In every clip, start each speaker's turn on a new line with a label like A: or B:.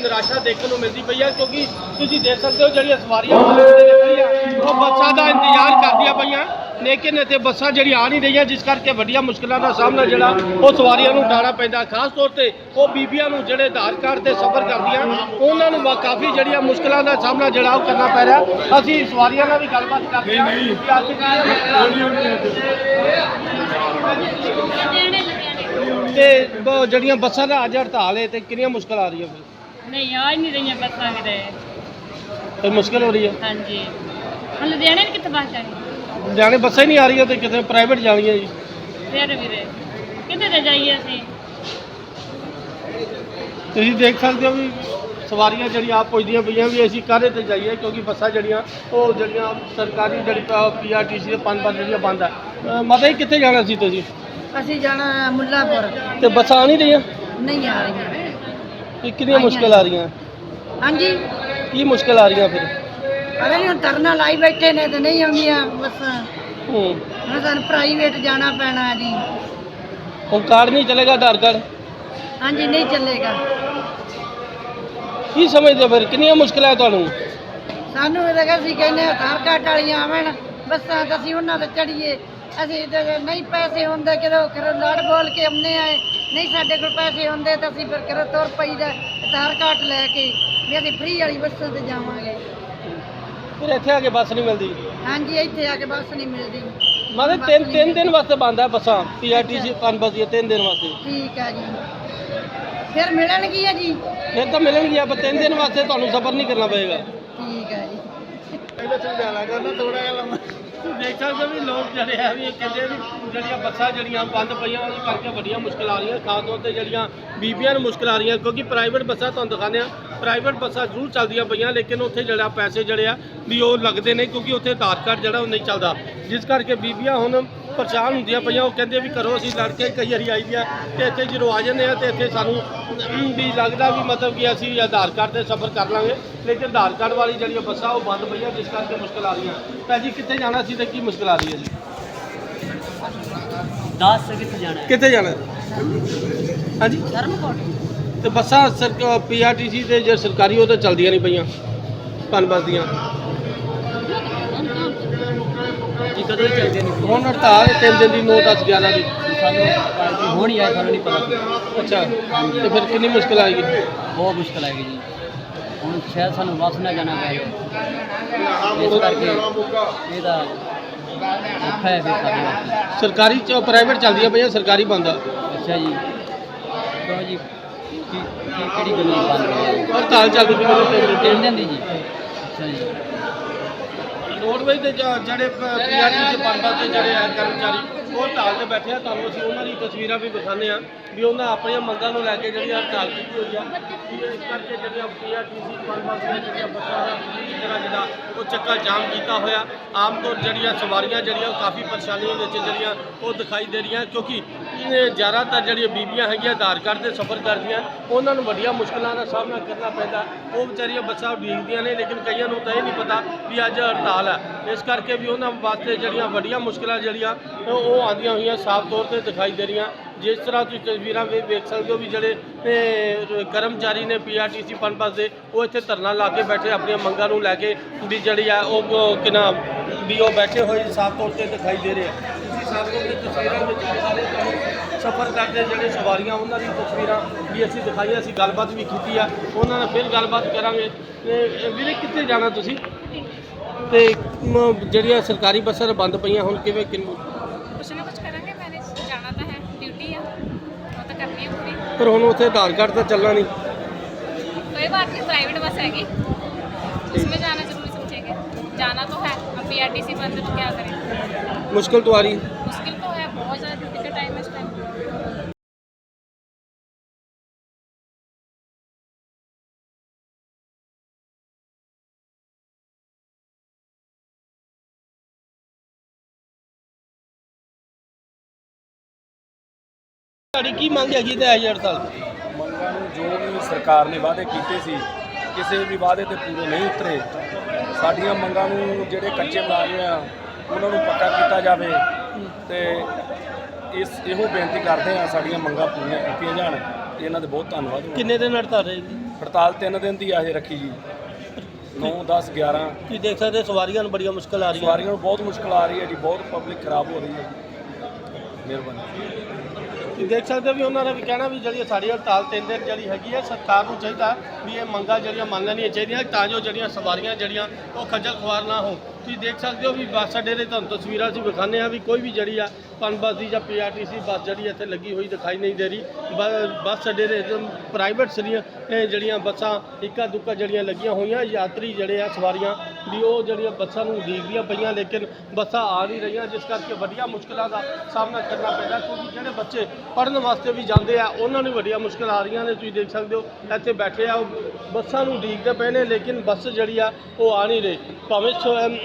A: ਨਿਰਾਸ਼ਾ ਦੇਖਣ ਨੂੰ ਮਿਲਦੀ ਪਈ ਹੈ ਕਿਉਂਕਿ ਤੁਸੀਂ ਦੇਖ ਸਕਦੇ ਹੋ ਜਿਹੜੀਆਂ ਸਵਾਰੀਆਂ ਉਹ ਬੱਸਾਂ ਦਾ ਇੰਤਜ਼ਾਰ ਕਰਦੀਆਂ ਪਈਆਂ ਲੇਕਿਨ ਇੱਥੇ ਬੱਸਾਂ ਜਿਹੜੀ ਆ ਨਹੀਂ ਰਹੀਆਂ ਜਿਸ ਕਰਕੇ ਵੱਡੀਆਂ ਮੁਸ਼ਕਲਾਂ ਦਾ ਸਾਹਮਣਾ ਜਿਹੜਾ ਉਹ ਸਵਾਰੀਆਂ ਨੂੰ ਉਠਾਉਣਾ ਪੈਂਦਾ ਖਾਸ ਤੌਰ ਤੇ ਉਹ ਬੀਬੀਆਂ ਨੂੰ ਜਿਹੜੇ ਆਧਾਰ ਕਾਰਡ ਤੇ ਸਫ਼ਰ ਕਰਦੀਆਂ ਉਹਨਾਂ ਨੂੰ ਕਾਫੀ ਜਿਹੜੀਆਂ ਮੁਸ਼ਕਲਾਂ ਦਾ ਸਾਹਮਣਾ ਜਿਹੜਾ ਉਹ ਕਰਨਾ ਪੈ ਰਿਹਾ। ਅਸੀਂ ਸਵਾਰੀਆਂ ਨਾਲ ਵੀ ਗੱਲਬਾਤ ਕਰਦੇ ਹਾਂ। ਅੱਜ ਤੇ ਜਿਹੜੀਆਂ ਬੱਸਾਂ ਦਾ ਅੱਜ ਹੜਤਾਲ ਹੈ ਤੇ ਕਿੰਨੀਆਂ ਮੁਸ਼ਕਲ ਆ ਰਹੀਆਂ
B: ਨਹੀਂ ਆ ਹੀ ਨਹੀਂ ਰਹੀਆਂ ਬੱਸਾਂ ਕਿਤੇ।
A: ਤੇ ਮੁਸ਼ਕਲ ਹੋ ਰਹੀ ਹੈ?
B: ਹਾਂਜੀ। ਹੁਣ ਲੁਧਿਆਣੇ ਨੂੰ ਕਿੱਥੇ ਬੱਸ ਜਾਣੀ?
A: ਜਾਣੇ ਬੱਸਾਂ ਹੀ ਨਹੀਂ ਆ ਰਹੀਆਂ ਤੇ ਕਿਤੇ ਪ੍ਰਾਈਵੇਟ ਜਾਣੀਆਂ ਜੀ।
B: ਫਿਰ ਵੀਰੇ ਕਿੱਥੇ ਤੇ ਜਾਈਏ ਅਸੀਂ?
A: ਤੁਸੀਂ ਦੇਖ ਸਕਦੇ ਹੋ ਵੀ ਸਵਾਰੀਆਂ ਜਿਹੜੀਆਂ ਆਪ ਪੁੱਛਦੀਆਂ ਪਈਆਂ ਵੀ ਅਸੀਂ ਕਾਹਦੇ ਤੇ ਜਾਈਏ ਕਿਉਂਕਿ ਬੱਸਾਂ ਜਿਹੜੀਆਂ ਉਹ ਜਿਹੜੀਆਂ ਸਰਕਾਰੀ ਜਿਹੜੀ ਪੀਆਰਟੀਸੀ ਦੇ ਪੰਜ ਪੰਜ ਜਿਹੜੀਆਂ ਬੰਦ ਹੈ ਅਹ ਮਾਤਾ ਜੀ ਕਿੱਥੇ ਜਾਣਾ ਸੀ ਤੁਸੀਂ?
C: ਅਸੀਂ ਜਾਣਾ ਮੁੱਲਾਪੁਰ।
A: ਤੇ ਬੱਸਾਂ ਆ ਨਹੀਂ ਰਹੀਆਂ?
C: ਨਹੀਂ ਆ ਰਹੀਆਂ।
A: ਕਿ ਕਿੰਨੀਆਂ ਮੁਸ਼ਕਲ ਆ ਰਹੀਆਂ?
C: ਹਾਂਜੀ।
A: ਕੀ ਮੁਸ਼ਕਲ ਆ ਰਹੀਆਂ ਫਿਰ?
C: ਅਰੇ ਹੁਣ ਧਰਨਾ ਲਾਈ ਬੈਠੇ ਨੇ ਤੇ ਨਹੀਂ ਆਉਂਦੀਆਂ ਬੱਸਾਂ।
A: ਹੂੰ।
C: ਹੁਣ ਸਾਨੂੰ ਪ੍ਰਾਈਵੇਟ ਜਾਣਾ ਪੈਣਾ ਜੀ।
A: ਹੁਣ ਕਾਰਡ ਨਹੀਂ ਚੱਲੇਗਾ ਆਧਾਰ ਕਾਰਡ
C: ਹਾਂਜੀ ਨਹੀਂ ਚੱਲੇਗਾ।
A: ਕੀ ਸਮਝਦੇ ਹੋ ਫਿਰ? ਕਿੰਨੀਆਂ ਮੁਸ਼ਕਲਾਂ ਹੈ ਤੁਹਾਨੂੰ?
C: ਸਾਨੂੰ ਇਹ ਤਾਂ ਅਸੀਂ ਕਹਿੰਦੇ ਹਾਂ ਆਧਾਰ ਕਾਰਡ ਵਾਲੀਆਂ ਆਵਣ ਬੱਸਾਂ ਤਾਂ ਅਸੀਂ ਉਹਨਾਂ ਤੇ ਚੜੀਏ ਅਸੀਂ ਤੇ ਨਹੀਂ ਪੈਸੇ ਹੁੰਦੇ ਕਿਦੋਂ ਕਰੋ ਲੜ ਬੋਲ ਕੇ ਆਉਂਦੇ ਆਏ ਨਹੀਂ ਸਾਡੇ ਕੋਲ ਪੈਸੇ ਹੁੰਦੇ ਤਾਂ ਅਸੀਂ ਫਿਰ ਕਰੋ ਤੁਰ ਪਈਦਾ ਆਧਾਰ ਕਾਰਡ ਲੈ ਕੇ ਵੀ ਅਸੀਂ ਫ੍ਰੀ ਵਾਲੀ ਬੱਸਾਂ ਤੇ ਜਾਵਾਂਗੇ।
A: ਫਿਰ ਇੱਥੇ ਆ ਕੇ ਬੱਸ ਨਹੀਂ ਮਿਲਦੀ?
C: ਹਾਂਜੀ ਇੱਥੇ ਆ ਕੇ ਬੱਸ ਨਹੀਂ ਮਿਲਦੀ।
A: ਮਤਲਬ ਤਿੰਨ ਤਿੰਨ ਦਿਨ ਵਾਸਤੇ ਬੰਦ ਹੈ ਬੱਸਾਂ ਪੀਆਰਟੀਸੀ ਪੰਜ ਬੱਸ ਤਿੰਨ ਦਿਨ ਵਾਸਤੇ।
C: ਠੀਕ ਆ ਜੀ। ਫਿਰ ਮਿਲਣਗੀਆਂ ਜੀ?
A: ਫਿਰ ਤਾਂ ਮਿਲਣਗੀਆਂ ਪਰ ਤਿੰਨ ਦਿਨ ਵਾਸਤੇ ਤੁਹਾਨੂੰ ਸਫ਼ਰ ਨਹੀਂ ਕਰਨਾ ਪਏਗਾ।
C: ਠੀਕ ਆ ਜੀ।
A: ਇਹਦਾ ਸਮਝਾਣਾ ਕਰਨਾ ਥੋੜਾ ਜਿਹਾ ਲੰਮਾ। ਦੇਖ ਸਕਦੇ ਹੋ ਵੀ ਲੋਕ ਜਿਹੜੇ ਆ ਵੀ ਕਹਿੰਦੇ ਵੀ ਜਿਹੜੀਆਂ ਬੱਸਾਂ ਜਿਹੜੀਆਂ ਬੰਦ ਪਈਆਂ, ਉਹਦੇ ਕਰਕੇ ਵੱਡੀਆਂ ਮੁਸ਼ਕਲਾਂ ਆ ਰਹੀਆਂ। ਖਾਸ ਤੌਰ ਤੇ ਜਿਹੜੀਆਂ ਬੀਬੀਆਂ ਨੂੰ ਮੁਸ਼ਕਲ ਆ ਰਹੀਆਂ, ਕਿਉਂਕਿ ਪ੍ਰਾਈਵੇਟ ਬੱਸਾਂ ਤੁਹਾਨੂੰ ਦਿਖਾਉਂਦੇ ਆ। ਪ੍ਰਾਈਵੇਟ ਬੱਸਾਂ ਜ਼ਰੂਰ ਚੱਲਦੀਆਂ ਪਈਆਂ, ਲੇਕਿਨ ਉੱਥੇ ਜਿਹੜਾ ਪੈਸੇ ਜਿਹੜੇ ਆ ਵੀ ਉਹ ਲੱਗਦੇ ਨੇ ਕਿਉਂਕਿ ਉੱਥੇ ਆਧਾਰ ਕਾਰਡ ਜਿਹੜਾ ਉਹ ਨਹੀਂ ਚੱਲਦਾ। ਜਿਸ ਕਰਕੇ ਬੀਬੀਆਂ ਹੁਣ ਪਰੇਸ਼ਾਨ ਹੁੰਦੀਆਂ ਪਈਆਂ ਉਹ ਕਹਿੰਦੇ ਵੀ ਕਰੋ ਅਸੀਂ ਲੜ ਕੇ ਕਈ ਵਾਰੀ ਆਈ ਦੀਆਂ ਤੇ ਇੱਥੇ ਜਦੋਂ ਆ ਜਾਂਦੇ ਆ ਤੇ ਇੱਥੇ ਸਾਨੂੰ ਵੀ ਲੱਗਦਾ ਵੀ ਮਤਲਬ ਕਿ ਅਸੀਂ ਆਧਾਰ ਕਾਰਡ ਤੇ ਸਫ਼ਰ ਕਰ ਲਾਂਗੇ ਲੇਕਿਨ ਆਧਾਰ ਕਾਰਡ ਵਾਲੀ ਜਿਹੜੀਆਂ ਬੱਸਾਂ ਉਹ ਬੰਦ ਪਈਆਂ ਜਿਸ ਕਰਕੇ ਮੁਸ਼ਕਲ ਆ ਰਹੀਆਂ। ਤਾਂ ਜੀ ਕਿੱਥੇ ਜਾਣਾ ਸੀ ਤੇ ਕੀ ਮੁਸ਼ਕਲ ਆ ਰਹੀ ਹੈ ਜੀ?
D: ਦੱਸ ਕਿੱਥੇ ਜਾਣਾ ਹੈ?
A: ਕਿੱਥੇ ਜਾਣਾ? ਹਾਂਜੀ?
C: ਧਰਮਕੋਟ।
A: ਤੇ ਬੱਸਾਂ ਸਰ ਪੀਆਰਟੀਸੀ ਤੇ ਜੇ ਸਰਕਾਰੀ ਉਹ ਤਾਂ ਚੱਲਦੀਆਂ ਨਹੀਂ ਪਈਆਂ ਬੱਸ ਦੀਆਂ।
D: ਕਦੋਂ ਹੀ ਚੱਲਦੇ ਨੇ?
A: ਹੁਣ ਹੜਤਾਲ ਹੈ, ਤਿੰਨ ਦਿਨ ਦੀ 9 10 11 ਦੀ।
D: ਸਾਨੂੰ ਪਾਰਟੀ ਹੋਣੀ ਆਏ ਸਾਨੂੰ ਨਹੀਂ ਪਤਾ।
A: ਅੱਛਾ ਤੇ ਫਿਰ ਕਿੰਨੀ ਮੁਸ਼ਕਲ ਆਏਗੀ?
D: ਬਹੁਤ ਮੁਸ਼ਕਲ ਹੈਗੀ ਜੀ। ਹੁਣ ਸ਼ਾਇਦ ਸਾਨੂੰ ਬੱਸ ਨਾ ਜਾਣਾ ਪੈ ਜਾਏ ਇਸ ਕਰਕੇ ਇਹਦਾ ਔਖਾ ਹੈ ਫਿਰ ਸਾਡੇ ਵਾਸਤੇ।
A: ਸਰਕਾਰੀ ਚ ਪ੍ਰਾਈਵੇਟ ਚੱਲਦੀਆਂ ਪਈਆਂ ਸਰਕਾਰੀ ਬੰਦ ਆ।
D: ਅੱਛਾ ਜੀ। ਕਿਉਂ ਜੀ ਕੀ ਕੀ ਕਿਹੜੀ ਗੱਲ ਬੰਦ ਹੈ
A: ਹੜਤਾਲ ਚੱਲਦੀ ਪਈ ਮੈਨੂੰ ਤਿੰਨ ਦਿਨ
D: ਤਿੰਨ ਦਿਨ ਦੀ ਜੀ। ਅੱਛਾ ਜੀ।
A: ਰੋਡਵੇਜ਼ ਦੇ ਜ- ਜਿਹੜੇ ਪੀਆਰਟੀ ਦੇ ਪੰਪਾਂ ਤੇ ਜਿਹੜੇ ਆ ਕਰਮਚਾਰੀ, ਉਹ ਹੜਤਾਲ ਤੇ ਬੈਠੇ ਆ, ਤੁਹਾਨੂੰ ਅਸੀਂ ਉਹਨਾਂ ਦੀ ਤਸਵੀਰਾਂ ਵੀ ਵਿਖਾਉਂਦੇ ਆ ਵੀ ਉਹਨਾਂ ਆਪਣੀਆਂ ਮੰਗਾਂ ਨੂੰ ਲੈ ਕੇ ਜਿਹੜੀ ਹੜਤਾਲ ਕੀਤੀ ਹੋਈ ਆ, ਵੀ ਇਸ ਕਰਕੇ ਜਿਹੜੀਆਂ ਪੀਆਰਟੀਸੀ ਪੰਪਾਂ ਦੀਆਂ ਜਿਹੜੀਆਂ ਬੱਸਾਂ ਦਾ ਪੂਰੀ ਤਰ੍ਹਾਂ ਜਿਹੜਾ ਉਹ ਚੱਕਾ ਜਾਮ ਕੀਤਾ ਹੋਇਆ, ਆਮ ਤੌਰ ਜਿਹੜੀਆਂ ਸਵਾਰੀਆਂ ਜਿਹੜੀਆਂ ਉਹ ਕਾਫੀ ਪਰੇਸ਼ਾਨੀਆਂ ਵਿੱਚ ਜਿਹੜੀਆਂ ਉਹ ਦਿਖਾਈ ਦੇ ਰਹੀਆਂ, ਕਿਉਂਕਿ ਜ਼ਿਆਦਾਤਰ ਜਿਹੜੀਆਂ ਬੀਬੀਆਂ ਹੈਗੀਆਂ ਆਧਾਰ ਕਾਰਡ ਤੇ ਸਫ਼ਰ ਕਰਦੀਆਂ, ਉਹਨਾਂ ਨੂੰ ਵੱਡੀਆਂ ਮੁਸ਼ਕਲਾਂ ਦਾ ਸਾਹਮਣਾ ਕਰਨਾ ਪੈਂਦਾ। ਉਹ ਵਿਚਾਰੀਆਂ ਬੱਸਾਂ ਉਡੀਕਦੀਆਂ ਨੇ, ਲੇਕਿਨ ਕਈਆਂ ਨੂੰ ਤਾਂ ਇਹ ਨਹੀਂ ਪਤਾ ਵੀ ਅੱਜ ਹੜਤਾਲ ਹੈ। ਇਸ ਕਰਕੇ ਵੀ ਉਹਨਾਂ ਵਾਸਤੇ ਜਿਹੜੀਆਂ ਵੱਡੀਆਂ ਮੁਸ਼ਕਲਾਂ ਜਿਹੜੀਆਂ, ਉਹ ਆਉਂਦੀਆਂ ਹੋਈਆਂ ਸਾਫ਼ ਤੌਰ ਤੇ ਦਿਖਾਈ ਦੇ ਰਹੀਆਂ। ਜਿਸ ਤਰ੍ਹਾਂ ਤੁਸੀਂ ਤਸਵੀਰਾਂ ਵੀ ਵੇਖ ਸਕਦੇ ਹੋ ਵੀ ਜਿਹੜੇ ਕਰਮਚਾਰੀ ਨੇ ਪੀਆਰਟੀਸੀ ਪਨਬਸ ਦੇ, ਉਹ ਇੱਥੇ ਧਰਨਾ ਲਾ ਕੇ ਬੈਠੇ, ਆਪਣੀਆਂ ਮੰਗਾਂ ਨੂੰ ਲੈ ਕੇ ਵੀ ਜਿਹੜੀ ਆ, ਉਹ ਉਹ ਕਿਨਾ ਵੀ ਉਹ ਬੈਠੇ ਹੋਏ ਸਾਫ਼ ਤੌਰ ਤੇ ਦਿਖਾਈ ਦੇ ਰਹੇ ਆ। ਤੁਸੀਂ ਸਾਫ਼ ਤੌਰ ਤੇ ਤਸਵੀਰਾਂ ਵਿੱਚ ਸਫ਼ਰ ਕਰਦੇ ਜਿਹੜੇ ਸਵਾਰੀਆਂ ਉਹਨਾਂ ਦੀ ਤਸਵੀਰਾਂ ਵੀ ਅਸੀਂ ਦਿਖਾਈਆਂ ਅਸੀਂ ਗੱਲਬਾਤ ਵੀ ਕੀਤੀ ਆ ਉਹਨਾਂ ਨਾਲ ਫਿਰ ਗੱਲਬਾਤ ਕਰਾਂਗੇ ਤੇ ਇਹ ਵੀਰੇ ਕਿੱਥੇ ਜਾਣਾ ਤੁਸੀਂ ਤੇ ਮ, ਜਿਹੜੀਆਂ ਸਰਕਾਰੀ ਬੱਸਾਂ ਬੰਦ ਪਈਆਂ ਹੁਣ ਕਿਵੇਂ ਕਿੰਨੂੰ
E: ਕੁਛ ਨਾ ਕੁਛ ਕਰਾਂਗੇ ਮੈਨੇਜ ਜਾਣਾ ਤਾਂ ਹੈ ਡਿਊਟੀ ਆ ਉਹ ਤਾਂ ਕਰਨੀ ਹੈ ਪੂਰੀ
A: ਪਰ ਹੁਣ ਉੱਥੇ ਆਧਾਰ ਕਾਰਡ ਤਾਂ ਚੱਲਣਾ ਨਹੀਂ
E: कोई बात नहीं प्राइवेट बस हैगी उसमें जाना जरूरी समझेंगे जाना तो है अब पी आर टी सी बंद है तो क्या करें
A: मुश्किल तो आ रही है
E: मुश्किल तो है बहुत ज़्यादा
A: ਤੁਹਾਡੀ ਕੀ ਮੰਗ ਹੈਗੀ ਤੇ ਆਈ ਹੜਤਾਲ
F: ਮੰਗਾਂ ਨੂੰ ਜੋ ਵੀ ਸਰਕਾਰ ਨੇ ਵਾਅਦੇ ਕੀਤੇ ਸੀ ਕਿਸੇ ਵੀ ਵਾਅਦੇ ਤੇ ਪੂਰੇ ਨਹੀਂ ਉਤਰੇ ਸਾਡੀਆਂ ਮੰਗਾਂ ਨੂੰ ਜਿਹੜੇ ਕੱਚੇ ਮੁਲਾਜ਼ਮ ਆ ਉਹਨਾਂ ਨੂੰ ਪੱਕਾ ਕੀਤਾ ਜਾਵੇ ਤੇ ਇਸ ਇਹੋ ਬੇਨਤੀ ਕਰਦੇ ਆ ਸਾਡੀਆਂ ਮੰਗਾਂ ਪੂਰੀਆਂ ਕੀਤੀਆਂ ਜਾਣ। ਇਹਨਾਂ ਦੇ ਬਹੁਤ ਧੰਨਵਾਦ ਹੋਣਾ।
A: ਕਿੰਨੇ ਦਿਨ ਹੜਤਾਲ ਰਹੇਗੀ
F: ਹੜਤਾਲ ਤਿੰਨ ਦਿਨ ਦੀ ਆ ਇਹ ਰੱਖੀ ਜੀ। 9 10 11
A: ਤੁਸੀਂ ਦੇਖ ਸਕਦੇ ਸਵਾਰੀਆਂ ਨੂੰ ਬੜੀਆਂ ਮੁਸ਼ਕਲ ਆ ਰਹੀਆਂ।
F: ਸਵਾਰੀਆਂ ਨੂੰ ਬਹੁਤ ਮੁਸ਼ਕਲ ਆ ਰਹੀ ਹੈ ਜੀ ਬਹੁਤ ਪਬਲਿਕ ਖਰਾਬ ਹੋ ਰਹੀ ਹੈ ਮਿਹਰਬਾਨੀ।
A: ਤੁਸੀਂ ਦੇਖ ਸਕਦੇ ਹੋ ਵੀ ਉਹਨਾਂ ਦਾ ਵੀ ਕਹਿਣਾ ਵੀ ਜਿਹੜੀ ਸਾਡੀ ਹੜਤਾਲ ਤਿੰਨ ਦਿਨ ਜਿਹੜੀ ਹੈਗੀ ਹੈ, ਸਰਕਾਰ ਨੂੰ ਚਾਹੀਦਾ ਵੀ ਇਹ ਮੰਗਾਂ ਜਿਹੜੀਆਂ ਮੰਨ ਲੈਣੀਆਂ ਚਾਹੀਦੀਆਂ ਤਾਂ ਜੋ ਜਿਹੜੀਆਂ ਸਵਾਰੀਆਂ ਜਿਹੜੀਆਂ ਉਹ ਖੱਜਲ ਖੁਆਰ ਨਾ ਹੋਣ। ਤੁਸੀਂ ਦੇਖ ਸਕਦੇ ਹੋ ਵੀ ਬੱਸ ਅੱਡੇ ਦੇ ਤੁਹਾਨੂੰ ਤਸਵੀਰਾਂ ਅਸੀਂ ਵਿਖਾਉਂਦੇ ਆ ਵੀ ਕੋਈ ਵੀ ਜਿਹੜੀ ਆ ਪਨ ਬੱਸ ਦੀ ਜਾਂ ਪੀਆਰਟੀਸੀ ਬੱਸ ਜਿਹੜੀ ਇੱਥੇ ਲੱਗੀ ਹੋਈ ਦਿਖਾਈ ਨਹੀਂ ਦੇ ਰਹੀ। ਬ- ਬੱਸ ਅੱਡੇ ਦੇ ਪ੍ਰਾਈਵੇਟ ਸਰੀਆਂ ਜਿਹੜੀਆਂ ਬੱਸਾਂ ਇੱਕਾ ਦੁੱਕਾ ਜਿਹੜੀਆਂ ਲੱਗੀਆਂ ਹੋਈਆਂ, ਯਾਤਰੀ ਜਿਹੜੇ ਆ ਸਵਾਰੀਆਂ ਵੀ ਉਹ ਜਿਹੜੀਆਂ ਬੱਸਾਂ ਨੂੰ ਉਡੀਕਦੀਆਂ ਪਈਆਂ, ਲੇਕਿਨ ਬੱਸਾਂ ਆ ਨਹੀਂ ਰਹੀਆਂ, ਜਿਸ ਕਰਕੇ ਵੱਡੀਆਂ ਮੁਸ਼ਕਲਾਂ ਦਾ ਸਾਹਮਣਾ ਕਰਨਾ ਪੈਂਦਾ, ਕਿਉਂਕਿ ਜਿਹੜੇ ਬੱਚੇ ਪੜ੍ਹਨ ਵਾਸਤੇ ਵੀ ਜਾਂਦੇ ਆ, ਉਹਨਾਂ ਨੂੰ ਵੱਡੀਆਂ ਮੁਸ਼ਕਲਾਂ ਆ ਰਹੀਆਂ ਨੇ, ਤੁਸੀਂ ਦੇਖ ਸਕਦੇ ਹੋ, ਇੱਥੇ ਬੈਠੇ ਆ, ਉਹ ਬੱਸਾਂ ਨੂੰ ਉਡੀਕਦੇ ਪਏ ਨੇ, ਲੇਕਿਨ ਬੱਸ ਜਿਹੜੀ ਆ ਉਹ ਆ ਨਹੀਂ ਰਹੀ। ਭਾਵੇਂ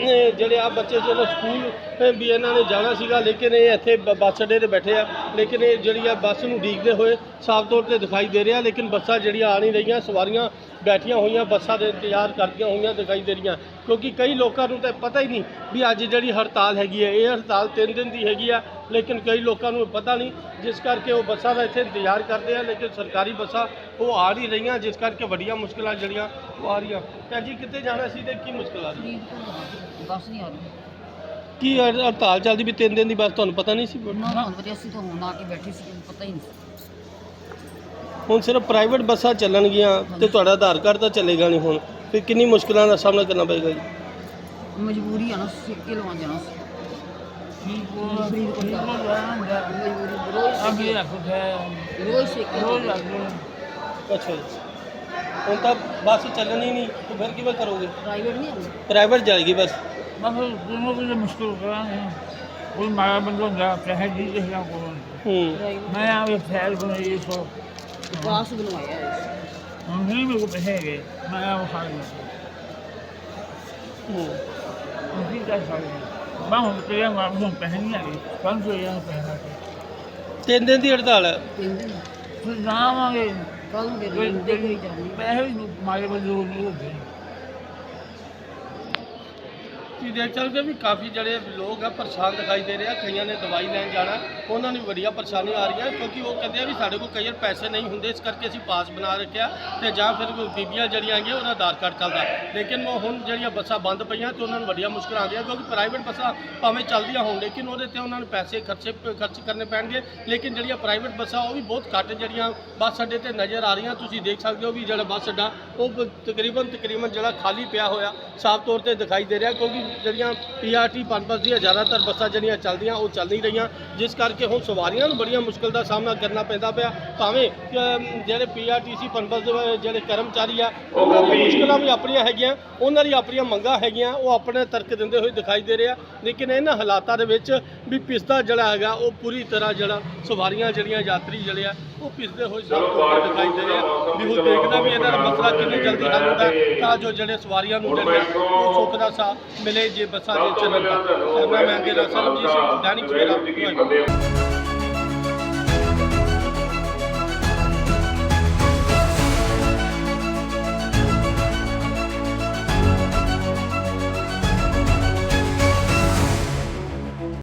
A: ਜਿਹੜੇ ਆ ਬੱਚੇ ਚਲੋ ਸਕੂਲ ਵੀ ਇਹਨਾਂ ਨੇ ਜਾਣਾ ਸੀਗਾ, ਲੇਕਿਨ ਇਹ ਇੱਥੇ ਬ- ਬੱਸ ਅੱਡੇ ਤੇ ਬੈਠੇ ਆ। ਲੇਕਿਨ ਇਹ ਜਿਹੜੀ ਆ ਬੱਸ ਨੂੰ ਉਡੀਕਦੇ ਹੋਏ ਸਾਫ਼ ਤੌਰ ਤੇ ਦਿਖਾਈ ਦੇ ਰਿਹਾ, ਲੇਕਿਨ ਬੱਸਾਂ ਜਿਹੜੀਆਂ ਆ ਨਹੀਂ ਰਹੀਆਂ, ਸਵਾਰੀਆਂ ਬੈਠੀਆਂ ਹੋਈਆਂ ਬੱਸਾਂ ਦੇ ਇੰਤਜ਼ਾਰ ਕਰਦੀਆਂ ਹੋਈਆਂ ਦਿਖਾਈ ਦੇ ਰਹੀਆਂ। ਕਿਉਂਕਿ ਕਈ ਲੋਕਾਂ ਨੂੰ ਤਾਂ ਪਤਾ ਹੀ ਨਹੀਂ ਵੀ ਅੱਜ ਜਿਹੜੀ ਹੜਤਾਲ ਹੈਗੀ ਹੈ ਇਹ ਹੜਤਾਲ 3 ਦਿਨ ਦੀ ਹੈਗੀ ਆ ਲੇਕਿਨ ਕਈ ਲੋਕਾਂ ਨੂੰ ਪਤਾ ਨਹੀਂ ਜਿਸ ਕਰਕੇ ਉਹ ਬੱਸਾਂ ਦਾ ਇੱਥੇ ਇੰਤਜ਼ਾਰ ਕਰਦੇ ਆ ਲੇਕਿਨ ਸਰਕਾਰੀ ਬੱਸਾਂ ਉਹ ਆ ਨਹੀਂ ਰਹੀਆਂ ਜਿਸ ਕਰਕੇ ਵੱਡੀਆਂ ਮੁਸ਼ਕਲਾਂ ਜਿਹੜੀਆਂ ਉਹ ਆ ਰਹੀਆਂ। ਭੈਣ ਜੀ ਕਿੱਥੇ ਜਾਣਾ ਸੀ ਤੇ ਕੀ ਮੁਸ਼ਕਲ ਆ ਰਹੀ
G: ਬੱਸ ਨਹੀਂ ਆ ਰਹੀ।
A: ਕੀ ਹੜ- ਹੜਤਾਲ ਚੱਲਦੀ ਵੀ 3 ਦਿਨ ਦੀ ਬੱਸ ਤੁਹਾਨੂੰ ਪਤਾ ਨਹੀਂ ਸੀ?
G: ਨਾ ਨਾ ਵਧੀਆ ਅਸੀਂ ਤਾਂ ਹੁਣ ਆ ਕੇ ਬੈਠੇ ਸੀ ਪਤਾ ਹੀ ਨਹੀਂ
A: ਹੁਣ ਸਿਰਫ ਪ੍ਰਾਈਵੇਟ ਬੱਸਾਂ ਚੱਲਣਗੀਆਂ ਤੇ ਤੁਹਾਡਾ ਆਧਾਰ ਕਾਰਡ ਤਾਂ ਚੱਲੇਗਾ ਨਹੀਂ ਹੁਣ ਫਿਰ ਕਿੰਨੀ ਮੁਸ਼ਕਲਾਂ ਦਾ ਸਾਹਮਣਾ ਕਰਨਾ ਪਏਗਾ ਜੀ?
G: ਮਜਬੂਰੀ ਆ ਨਾ ਸਿੱਕੇ ਲਵਾ ਜਾਣਾ ਸੀ। ਫਰੀਦਕੋਟ ਦਾ। ਮਜਬੂਰੀ ਰੋਜ਼ ਰੋਜ਼ ਸਿੱਕੇ
A: ਅੱਛਾ ਜੀ। ਹੁਣ ਤਾਂ ਬੱਸ ਚੱਲਣੀ ਨਹੀਂ ਤੇ ਫਿਰ ਕਿਵੇਂ ਕਰੋਗੇ?
G: ਪ੍ਰਾਈਵੇਟ ਨਹੀਂ ਆਉਂਦੀ।
A: ਪ੍ਰਾਈਵੇਟ ਜਾਏਗੀ ਬਸ?
H: ਬਸ ਦੋਨੋਂ ਵੀ ਮੁਸ਼ਕਿਲ ਕਰਾਂਗੇ ਕੋਈ ਮਾਰਾ ਬੰਦਾ ਹੁੰਦਾ ਪੈਸੇ ਦੀ ਜਿਹੜਾ ਕੋਲ
A: ਹੂੰ।
H: ਮੈਂ ਆ ਵੀ ਫੈਲ ਬਣਾਈ ਸੋ
G: ਪਾਸ ਬਣਵਾਇਆ ਹੈ।
H: ਹੁਣ ਨਹੀਂ ਮੇਰੇ ਕੋਲ ਪੈਸੇ ਹੈਗੇ। ਮੈਂ ਆ ਉਹ ਖਾ ਲਿਆ
A: ਹੂੰ
H: ਕੀ ਕਰ ਸਕਦੇ ਮੈਂ ਹੁਣ ਤੇ ਮੈਂ ਹੁਣ ਪੈਸੇ ਨਹੀਂ ਹੈਗੇ ਕੰਨ ਤੋਂ ਇਹ ਪੈਸੇ
A: ਤਿੰਨ ਦਿਨ ਦੀ ਹੜਤਾਲ ਹੈ।
G: ਤਿੰਨ ਦਿਨ।
H: ਫਿਰ ਜਾਵਾਂਗੇ।
G: ਕੱਲ ਨੂੰ ਦੇ ਦੇ ਕੋਈ ਜਾਣੀ
H: ਪੈਸੇ ਵੀ ਮਾਰੇ ਬੰਦੇ ਨੂੰ ਨਹੀਂ ਹੁੰਦੇ
A: ਤੁਸੀਂ ਦੇਖ ਸਕਦੇ ਹੋ ਵੀ ਕਾਫੀ ਜਿਹੜੇ ਲੋਕ ਆ ਪਰੇਸ਼ਾਨ ਦਿਖਾਈ ਦੇ ਰਹੇ ਆ, ਕਈਆਂ ਨੇ ਦਵਾਈ ਲੈਣ ਜਾਣਾ, ਉਹਨਾਂ ਨੂੰ ਵੱਡੀਆਂ ਪਰੇਸ਼ਾਨੀਆਂ ਆ ਰਹੀਆਂ, ਕਿਉਂਕਿ ਉਹ ਕਹਿੰਦੇ ਆ ਵੀ ਸਾਡੇ ਕੋਲ ਕਈ ਵਾਰ ਪੈਸੇ ਨਹੀਂ ਹੁੰਦੇ, ਇਸ ਕਰਕੇ ਅਸੀਂ ਪਾਸ ਬਣਾ ਰੱਖਿਆ ਤੇ ਜਾਂ ਫਿਰ ਕੋਈ ਬੀਬੀਆਂ ਜਿਹੜੀਆਂ ਆਗੀਆਂ ਉਹਨਾਂ ਆਧਾਰ ਕਾਰਡ ਚੱਲਦਾ। ਲੇਕਿਨ ਉਹ ਹੁਣ ਜਿਹੜੀਆਂ ਬੱਸਾਂ ਬੰਦ ਪਈਆਂ ਤੇ ਉਹਨਾਂ ਨੂੰ ਵੱਡੀਆਂ ਮੁਸ਼ਕਲਾਂ ਆਉਂਦੀਆਂ ਕਿਉਂਕਿ ਪ੍ਰਾਈਵੇਟ ਬੱਸਾਂ ਭਾਵੇਂ ਚੱਲਦੀਆਂ ਹੋਣ, ਲੇਕਿਨ ਉਹਦੇ ਤੇ ਉਹਨਾਂ ਨੂੰ ਪੈਸੇ ਖਰਚੇ, ਖਰਚ ਕਰਨੇ ਪੈਣਗੇ, ਲੇਕਿਨ ਜਿਹੜੀਆਂ ਪ੍ਰਾਈਵੇਟ ਬੱਸਾਂ, ਉਹ ਵੀ ਬਹੁਤ ਘੱਟ ਜਿਹੜੀਆਂ ਬੱਸ ਅੱਡੇ ਤੇ ਨਜ਼ਰ ਆ ਰਹੀਆਂ, ਤੁਸੀਂ ਦੇਖ ਸਕਦੇ ਹੋ ਵੀ ਜਿਹੜਾ ਬੱਸ ਅੱਡਾ, ਉਹ ਬ- ਤਕਰੀਬਨ ਤਕਰੀਬਨ ਜਿਹੜਾ ਖਾਲੀ ਪਿਆ ਹੋਇਆ, ਸਾਫ਼ ਤੌਰ ਤੇ ਦਿਖਾਈ ਦੇ ਰਿਹਾ, ਕਿਉਂਕਿ ਜਿਹੜੀਆਂ ਪੀਆਰਟੀ ਪਨਬਸ ਦੀਆਂ ਜ਼ਿਆਦਾਤਰ ਬੱਸਾਂ ਜਿਹੜੀਆਂ ਚੱਲਦੀਆਂ ਉਹ ਚੱਲ ਨਹੀਂ ਰਹੀਆਂ। ਜਿਸ ਕਰਕੇ ਹੁਣ ਸਵਾਰੀਆਂ ਨੂੰ ਬੜੀਆਂ ਮੁਸ਼ਕਲ ਦਾ ਸਾਹਮਣਾ ਕਰਨਾ ਪੈਂਦਾ ਪਿਆ। ਭਾਵੇਂ ਕਿ, ਅਮ, ਜਿਹੜੇ ਪੀਆਰਟੀਸੀ ਪਨਬਸ ਦੇ ਜਿਹੜੇ ਕਰਮਚਾਰੀ ਆ ਉਹਨਾਂ ਦੀਆਂ ਮੁਸ਼ਕਲਾਂ ਵੀ ਆਪਣੀਆਂ ਹੈਗੀਆਂ। ਉਹਨਾਂ ਦੀ ਆਪਣੀਆਂ ਮੰਗਾਂ ਹੈਗੀਆਂ ਉਹ ਆਪਣੇ ਤਰਕ ਦਿੰਦੇ ਹੋਏ ਦਿਖਾਈ ਦੇ ਰਿਹਾ ਲੇਕਿਨ ਇਹਨਾਂ ਹਾਲਾਤਾਂ ਦੇ ਵਿੱਚ ਵੀ ਪਿਸਤਾ ਜਿਹੜਾ ਹੈਗਾ ਉਹ ਪੂਰੀ ਤਰ੍ਹਾਂ ਜਿਹੜਾ ਸਵਾਰੀਆਂ ਜਿਹੜੀਆਂ ਯਾਤਰੀ ਜਿਹੜੇ ਆ ਉਹ ਪਿਸਦੇ ਹੋਏ ਸਾਨੂੰ ਦਿਖਾਈ ਦੇ ਰਿਹਾ ਵੀ ਉਹ ਦੇਖਦਾ ਵੀ ਇਹਨਾਂ ਦਾ ਮਸਲਾ ਕਿੰਨੀ ਜਲਦੀ ਹੱਲ ਹੁੰਦਾ ਤਾਂ ਜੋ ਜਿਹੜੇ ਸਵਾਰੀਆਂ ਨੂੰ ਜਿਹੜਾ ਉਹ ਸੁੱਖ ਦਾ ਸਾਹ ਮਿਲੇ ਜੇ ਬੱਸਾਂ ਦੇ ਚੱਲਣ ਦਾ ਕੈਮਰਾਮੈਨ ਦੇ ਨਾਲ ਸਰਬਜੀਤ ਸਿੰਘ, ਦੈਨਿਕ ਸਵੇਰਾ